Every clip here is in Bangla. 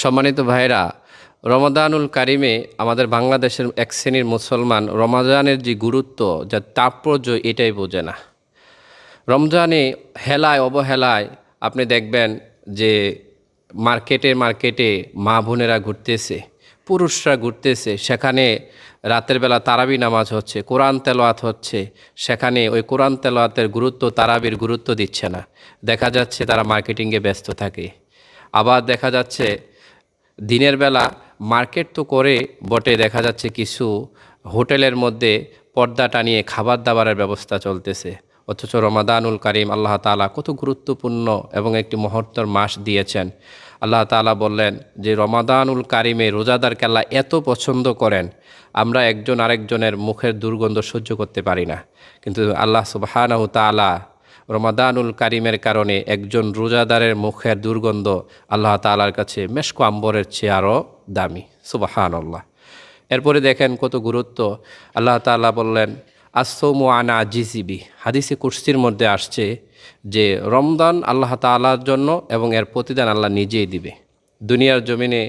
সম্মানিত ভাইরা রমাদানুল কারিমে আমাদের বাংলাদেশের এক শ্রেণির মুসলমান রমাজানের যে গুরুত্ব, যা তাৎপর্য, এটাই বোঝে না। রমজানে হেলায়, অবহেলায় আপনি দেখবেন যে মার্কেটে মার্কেটে মা বোনেরা ঘুরতেছে, পুরুষরা ঘুরতেছে, সেখানে রাতের বেলা তারাবি নামাজ হচ্ছে, কোরআন তেলোয়াত হচ্ছে, সেখানে ওই কোরআন তেলোয়াতের গুরুত্ব, তারাবির গুরুত্ব দিচ্ছে না। দেখা যাচ্ছে তারা মার্কেটিংয়ে ব্যস্ত থাকে। আবার দেখা যাচ্ছে দিনের বেলা মার্কেট তো করে বটে, দেখা যাচ্ছে কিছু হোটেলের মধ্যে পর্দা টানিয়ে খাবার দাবারের ব্যবস্থা চলতেছে। অথচ রমাদানুল করিম আল্লাহ তালা কত গুরুত্বপূর্ণ এবং একটি মহত্তর মাস দিয়েছেন। আল্লাহ তালা বললেন যে, রমাদানুল কারিমে রোজাদার আল্লাহ এত পছন্দ করেন, আমরা একজন আরেকজনের মুখের দুর্গন্ধ সহ্য করতে পারি না। কিন্তু আল্লাহ সুবাহানাহু তালা রমাদানুল কারিমের কারণে একজন রোজাদারের মুখের দুর্গন্ধ আল্লাহ তালার কাছে মেশকো আম্বরের চেয়ে আরও দামি। সুবাহান আল্লাহ এরপরে দেখেন কত গুরুত্ব। আল্লাহ তাআলা বললেন আসৌমু আনা জিসিবি হাদিসে কুর্সির মধ্যে আসছে যে রমদান আল্লাহ তাআলার জন্য এবং এর প্রতিদান আল্লাহ নিজেই দিবে। দুনিয়ার জমিনে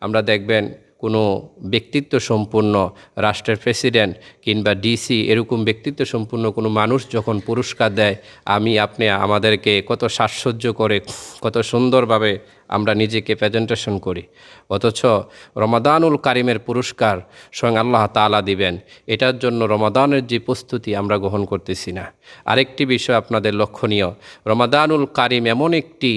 আমরা দেখবেন কোনো ব্যক্তিত্ব সম্পূর্ণ রাষ্ট্রের প্রেসিডেন্ট কিংবা ডিসি এরকম ব্যক্তিত্ব সম্পূর্ণ কোনো মানুষ যখন পুরস্কার দেয়, আমি আপনি আমাদেরকে কত সাজসজ্জ করে, কত সুন্দরভাবে আমরা নিজেকে প্রেজেন্টেশন করি। অথচ রমাদানুল কারিমের পুরস্কার স্বয়ং আল্লাহ তালা দিবেন, এটার জন্য রমাদানের যে প্রস্তুতি আমরা গ্রহণ করতেছি না। আরেকটি বিষয় আপনাদের লক্ষণীয়, রমাদানুল কারিম এমন একটি,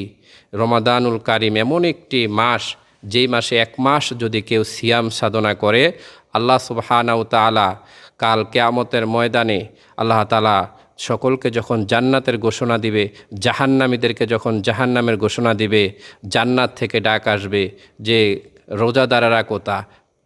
রমাদানুল কারিম এমন একটি মাস যেই মাসে এক মাস যদি কেউ সিয়াম সাধনা করে, আল্লাহ সুবহানাউ তালা কাল কেয়ামতের ময়দানে আল্লাহ তালা সকলকে যখন জান্নাতের ঘোষণা দিবে, জাহান্নামীদেরকে যখন জাহান্নামের ঘোষণা দিবে, জান্নাত থেকে ডাক আসবে যে রোজাদারারা কোথা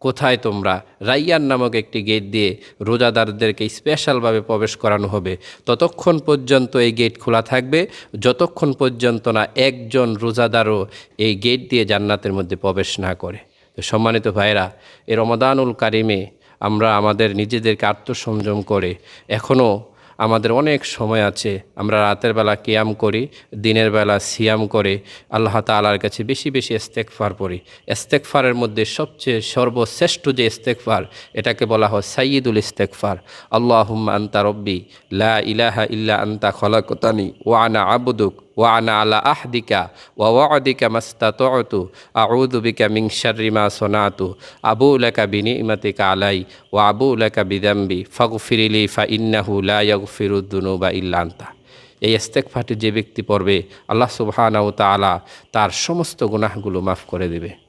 কোথায় তোমরা? রাইয়ান নামক একটি গেট দিয়ে রোজাদারদেরকে স্পেশালভাবে প্রবেশ করানো হবে। ততক্ষণ পর্যন্ত এই গেট খোলা থাকবে। যতক্ষণ পর্যন্ত না একজন রোজাদারও এই গেট দিয়ে জান্নাতের মধ্যে প্রবেশ না করে। তো সম্মানিত ভাইরা এ রমাদানুল কারিমে আমরা আমাদের নিজেদেরকে আত্মসংযম করে এখনও আমাদের অনেক সময় আছে, আমরা রাতের বেলা কেয়াম করি, দিনের বেলা সিয়াম করে, আল্লাহ তালার কাছে বেশি বেশি ইস্তেকফার পড়ি। ইস্তেকফারের মধ্যে সবচেয়ে সর্বশ্রেষ্ঠ যে ইস্তেকফার এটাকে বলা হয় সাইয়দুল ইস্তেকফার আল্লাহ আন্তা রব্বি, লা ইলাহা ইল্লা আন্তা খলাকতানি ওয়ানা আবুদুক। ওয়ানা আলা আহদিকা ওয়া ওয়াদিকা মাস্তাতু আউযু মিং মিন সোনাতু আবু সনাতু আবু লাকা বিনিমাতিকা আলাই ওয়া আবু লাকা বিদাম্বি ফাগফিরিলি ফা ইন্নাহু লা ইয়াগফিরুদ বা ইল্লা আনতা এই ইস্তেকফারটি যে ব্যক্তি পড়বে, আল্লাহ সুবহানাহু তাআলা তার সমস্ত গুনাহগুলো মাফ করে দেবে।